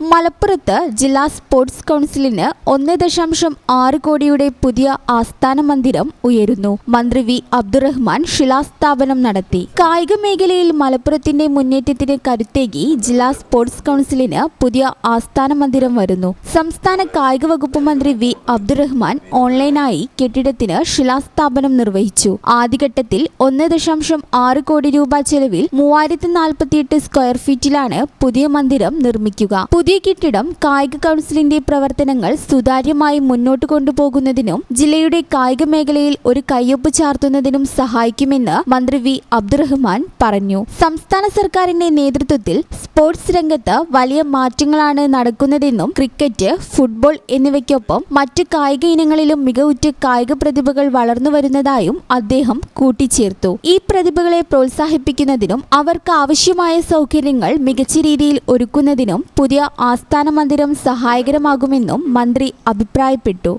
മലപ്പുറത്ത് ജില്ലാ സ്പോർട്സ് കൗൺസിലിന് ഒന്ന് ദശാംശം ആറ് കോടിയുടെ പുതിയ ആസ്ഥാന മന്ദിരം ഉയരുന്നു. മന്ത്രി വി. അബ്ദുറഹ്മാൻ ശിലാസ്ഥാപനം നടത്തി. കായിക മേഖലയിൽ മലപ്പുറത്തിന്റെ മുന്നേറ്റത്തിന് കരുത്തേകി ജില്ലാ സ്പോർട്സ് കൗൺസിലിന് പുതിയ ആസ്ഥാന മന്ദിരം വരുന്നു. സംസ്ഥാന കായിക വകുപ്പ് മന്ത്രി വി. അബ്ദുറഹ്മാൻ ഓൺലൈനായി കെട്ടിടത്തിന് ശിലാസ്ഥാപനം നിർവഹിച്ചു. ആദ്യഘട്ടത്തിൽ ഒന്ന് ദശാംശം ആറ് കോടി രൂപ ചെലവിൽ മൂവായിരത്തി നാൽപ്പത്തിയെട്ട് സ്ക്വയർ ഫീറ്റിലാണ് പുതിയ മന്ദിരം നിർമ്മിക്കുക. പുതിയ കെട്ടിടം കായിക കൗൺസിലിന്റെ പ്രവർത്തനങ്ങൾ സുതാര്യമായി മുന്നോട്ട് കൊണ്ടുപോകുന്നതിനും ജില്ലയുടെ കായിക മേഖലയിൽ ഒരു കയ്യൊപ്പ് ചാർത്തുന്നതിനും സഹായിക്കുമെന്ന് മന്ത്രി വി. അബ്ദുറഹ്മാൻ പറഞ്ഞു. സംസ്ഥാന സർക്കാരിന്റെ നേതൃത്വത്തിൽ സ്പോർട്സ് രംഗത്ത് വലിയ മാറ്റങ്ങളാണ് നടക്കുന്നതെന്നും ക്രിക്കറ്റ് ഫുട്ബോൾ എന്നിവയ്ക്കൊപ്പം മറ്റ് കായിക ഇനങ്ങളിലും മികവുറ്റ കായിക പ്രതിഭകൾ വളർന്നു വരുന്നതായും അദ്ദേഹം കൂട്ടിച്ചേർത്തു. ഈ പ്രതിഭകളെ പ്രോത്സാഹിപ്പിക്കുന്നതിനും അവർക്ക് ആവശ്യമായ സൗകര്യങ്ങൾ മികച്ച രീതിയിൽ ഒരുക്കുന്നതിനും പുതിയ ആസ്ഥാന മന്ദിരം സഹായകരമാകുമെന്നും മന്ത്രി അഭിപ്രായപ്പെട്ടു.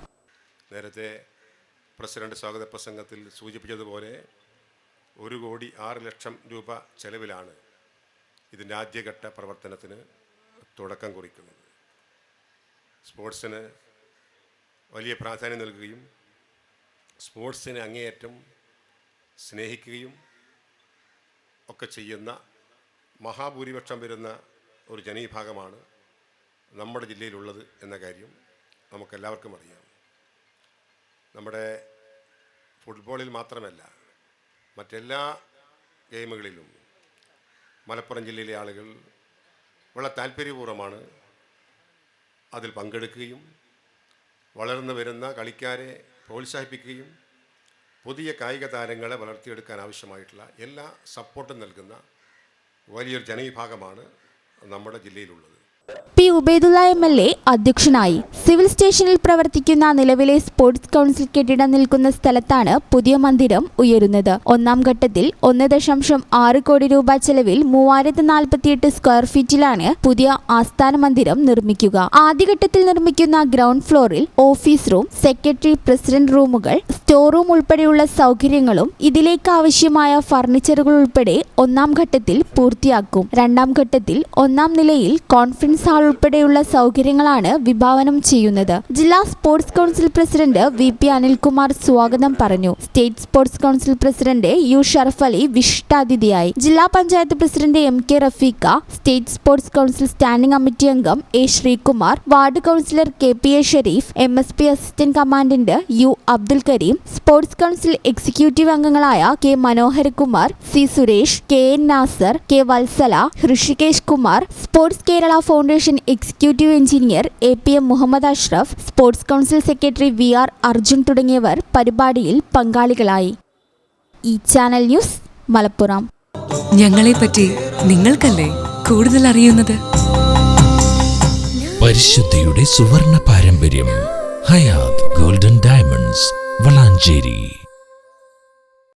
നേരത്തെ പ്രസിഡന്റ് സ്വാഗത പ്രസംഗത്തിൽ സൂചിപ്പിച്ചതുപോലെ ഒരു കോടി ആറ് ലക്ഷം രൂപ ചെലവിലാണ് ഇതിന്റെ ആദ്യഘട്ട പ്രവർത്തനത്തിന് തുടക്കം കുറിക്കുന്നത്. സ്പോർട്സിന് വലിയ പ്രാധാന്യം നൽകുകയും സ്പോർട്സിനെ അങ്ങേയറ്റം സ്നേഹിക്കുകയും ഒക്കെ ചെയ്യുന്ന മഹാഭൂരിപക്ഷം വരുന്ന ഒരു ജനവിഭാഗമാണ് നമ്മുടെ ജില്ലയിലുള്ളത് എന്ന കാര്യം നമുക്കെല്ലാവർക്കും അറിയാം. നമ്മുടെ ഫുട്ബോളിൽ മാത്രമല്ല മറ്റെല്ലാ ഗെയിമുകളിലും മലപ്പുറം ജില്ലയിലെ ആളുകൾ വളരെ താല്പര്യപൂർവമാണ് അതിൽ പങ്കെടുക്കുകയും വളർന്നു വരുന്ന കളിക്കാരെ പ്രോത്സാഹിപ്പിക്കുകയും പുതിയ കായിക താരങ്ങളെ വളർത്തിയെടുക്കാൻ ആവശ്യമായിട്ടുള്ള എല്ലാ സപ്പോർട്ടും നൽകുന്ന വലിയൊരു ജനവിഭാഗമാണ് നമ്മുടെ ജില്ലയിലുള്ളത്. P. Ubaidulla M. L. A. അധ്യക്ഷനായി സിവിൽ സ്റ്റേഷനിൽ പ്രവർത്തിക്കുന്ന നിലവിലെ സ്പോർട്സ് കൗൺസിൽ കെട്ടിടം നിൽക്കുന്ന സ്ഥലത്താണ് പുതിയ മന്ദിരം ഉയരുന്നത്. ഒന്നാം ഘട്ടത്തിൽ ഒന്ന് ദശാംശം ആറ് കോടി രൂപ ചെലവിൽ മൂവായിരത്തി നാൽപ്പത്തിയെട്ട് സ്ക്വയർ ഫീറ്റിലാണ് പുതിയ ആസ്ഥാന മന്ദിരം നിർമ്മിക്കുക. ആദ്യഘട്ടത്തിൽ നിർമ്മിക്കുന്ന ഗ്രൗണ്ട് ഫ്ലോറിൽ ഓഫീസ് റൂം സെക്രട്ടറി പ്രസിഡന്റ് റൂമുകൾ സ്റ്റോർ റൂം ഉൾപ്പെടെയുള്ള സൗകര്യങ്ങളും ഇതിലേക്ക് ആവശ്യമായ ഫർണിച്ചറുകൾ ഉൾപ്പെടെ ഒന്നാം ഘട്ടത്തിൽ പൂർത്തിയാക്കും. രണ്ടാം ഘട്ടത്തിൽ ഒന്നാം നിലയിൽ കോൺഫറൻസ് ഹാൾ ഉൾപ്പെടെയുള്ള സൗകര്യങ്ങളാണ് വിഭാവനം ചെയ്യുന്നത്. ജില്ലാ sports council president V P Anilkumar സ്വാഗതം പറഞ്ഞു. State sports council president U Sharaf Ali വിശിഷ്ടാതിഥിയായി. ജില്ലാ panchayat president M K Rafeeqa state sports council standing committee അംഗം A Sreekumar ward councillor K P A Sherif M S P assistant commandant U Abdul Kareem sports council executive അംഗങ്ങളായ K Manoharakumar C Suresh K N Nasar K Vatsala Hrishikesh Kumar sports Kerala foundation executive engineer A P M Muhammad Ashraf sports council secretary V R Arjun തുടങ്ങിയവർ പരിപാടിയിൽ പങ്കാളികളായി. ഈ channel news Malappuram. ഞങ്ങളെപ്പറ്റി നിങ്ങൾക്കല്ലേ കൂടുതൽ അറിയുന്നത്? പരിശുദ്ധിയുടെ സുവർണ പാരമ്പര്യം ഹയാത് ഗോൾഡൻ ഡയമണ്ട്സ്. വളാഞ്ചേരി